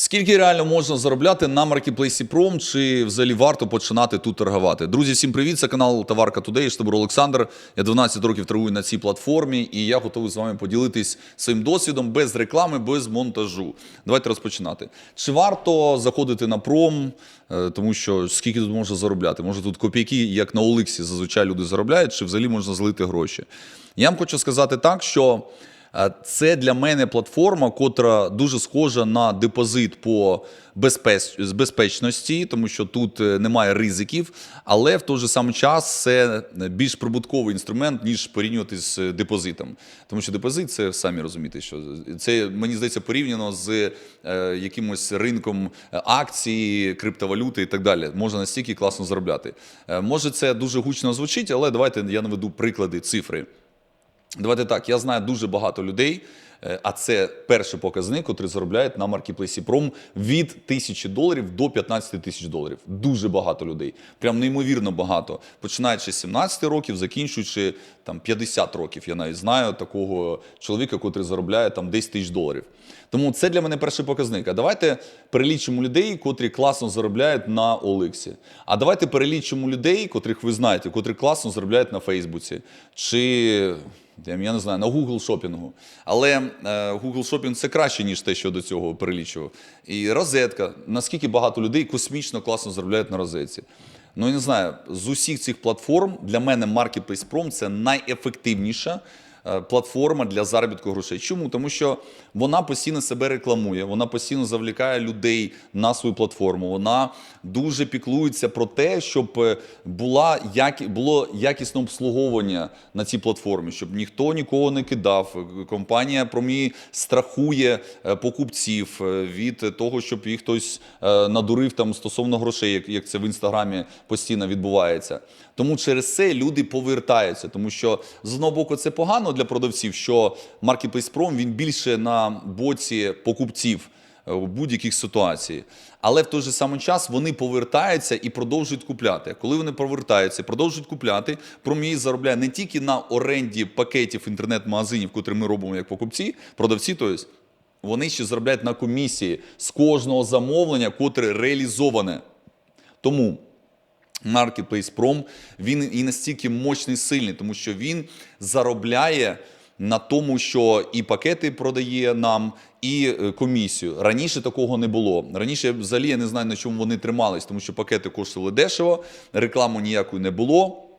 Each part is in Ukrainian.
Скільки реально можна заробляти на маркетплейсі Пром, чи взагалі варто починати тут торгувати? Друзі, всім привіт! Це канал Товарка Тудей, штабур Олександр. Я 12 років торгую на цій платформі, і я готовий з вами поділитись своїм досвідом без реклами, без монтажу. Давайте розпочинати. Чи варто заходити на пром, Е, тому що скільки тут можна заробляти? Може тут копійки, як на Олексі, зазвичай люди заробляють, чи взагалі можна злити гроші? Я вам хочу сказати так, що. Е, Це для мене платформа, котра дуже схожа на депозит по з безпечності, тому що тут е, немає ризиків, але в той же самий час це більш прибутковий інструмент, ніж порівнювати з депозитом. Тому що депозит це самі розумієте, що це мені здається порівняно з е, якимось ринком акцій, криптовалюти і так далі. Можна настільки класно заробляти. Е, може, це дуже гучно звучить, але давайте я наведу приклади, цифри. Давайте так, я знаю дуже багато людей, е, а це перший показник, котрий заробляють на маркетплейсі Пром від тисячі доларів до 15 тисяч доларів. Дуже багато людей. Прям неймовірно багато. Починаючи з 17 років, закінчуючи там 50 років. Я навіть знаю такого чоловіка, котрий заробляє там 10 тисяч доларів. Тому це для мене перший показник. А давайте перелічимо людей, котрі класно заробляють на Олексі. А давайте перелічимо людей, котрих ви знаєте, котрі класно заробляють на Фейсбуці. Чи я не знаю, на Google шопінгу. Але е, Google шопінг це краще, ніж те, що до цього перелічував. І розетка. Наскільки багато людей космічно класно заробляють на розетці. Ну, я не знаю, з усіх цих платформ для мене Marketplace Prom це найефективніша платформа для заробітку грошей. Чому? Тому що вона постійно себе рекламує, вона постійно завлікає людей на свою платформу. Вона дуже піклується про те, щоб е, була які, було якісне обслуговування на цій платформі, щоб ніхто нікого не кидав. Компанія Промі страхує е, покупців е, від того, щоб їх хтось е, надурив там стосовно грошей, як, як це в інстаграмі постійно відбувається. Тому через це люди повертаються, тому що з одного боку це погано для продавців, що Marketplace Prom він більше на боці покупців е, у будь-яких ситуацій. Але в той же самий час вони повертаються і продовжують купляти. Коли вони повертаються, продовжують купляти, Промій заробляє не тільки на оренді пакетів інтернет-магазинів, котрі ми робимо як покупці, продавці, тобто, вони ще заробляють на комісії з кожного замовлення, котре реалізоване. Тому Marketplace Prom, він і настільки мощний, сильний, тому що він заробляє на тому, що і пакети продає нам, і е, комісію. Раніше такого не було. Раніше взагалі я не знаю, на чому вони тримались, тому що пакети коштували дешево, рекламу ніякої не було.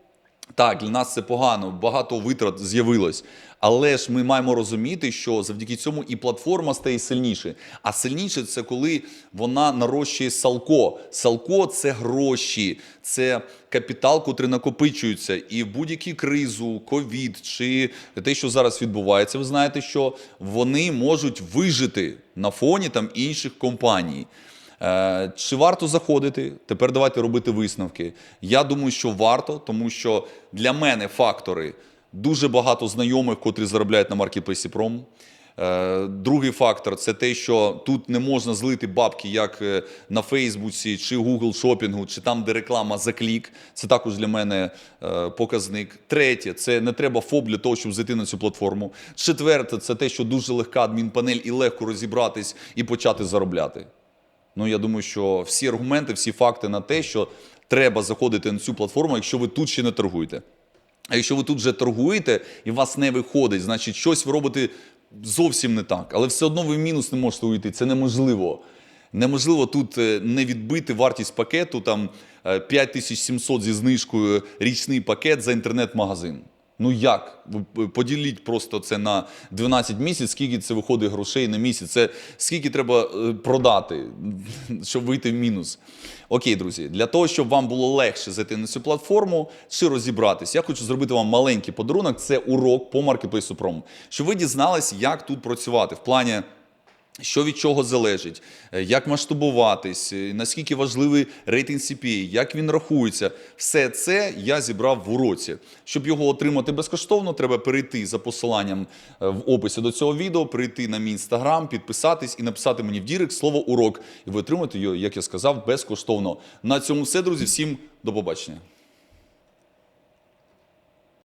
Так, для нас це погано, багато витрат з'явилось. Але ж ми маємо розуміти, що завдяки цьому і платформа стає сильніше. А сильніше це коли вона нарощує салко. Салко це гроші, це капітал, котрий накопичується. І в будь-яку кризу, ковід чи те, що зараз відбувається, ви знаєте, що вони можуть вижити на фоні там інших компаній. Е, Чи варто заходити? Тепер давайте робити висновки. Я думаю, що варто, тому що для мене фактори дуже багато знайомих, котрі заробляють на маркетплейсі Пром. Другий фактор це те, що тут не можна злити бабки, як е, на Фейсбуці чи Google шопінгу, чи там, де реклама за клік. Це також для мене е, показник. Третє це не треба ФОП для того, щоб зайти на цю платформу. Четверте, це те, що дуже легка адмінпанель і легко розібратись і почати заробляти. Ну, я думаю, що всі аргументи, всі факти на те, що треба заходити на цю платформу, якщо ви тут ще не торгуєте. А якщо ви тут вже торгуєте і у вас не виходить, значить щось ви робите зовсім не так. Але все одно ви в мінус не можете уйти. Це неможливо. Неможливо тут е, не відбити вартість пакету там е, 5700 зі знижкою річний пакет за інтернет-магазин. Ну як? Ви Поділіть просто це на 12 місяців, скільки це виходить грошей на місяць, це скільки треба е, продати, щоб вийти в мінус. Окей, друзі, для того, щоб вам було легше зайти на цю платформу чи розібратись, я хочу зробити вам маленький подарунок. Це урок по маркетплейсу Пром. Щоб ви дізналися, як тут працювати в плані. Що від чого залежить, е, як масштабуватись, е, наскільки важливий рейтинг CPA, як він рахується, все це я зібрав в уроці. Щоб його отримати безкоштовно, треба перейти за посиланням е, в описі до цього відео, перейти на мій інстаграм, підписатись і написати мені в Дірект слово урок. І ви отримаєте його, як я сказав, безкоштовно. На цьому все, друзі. Всім до побачення.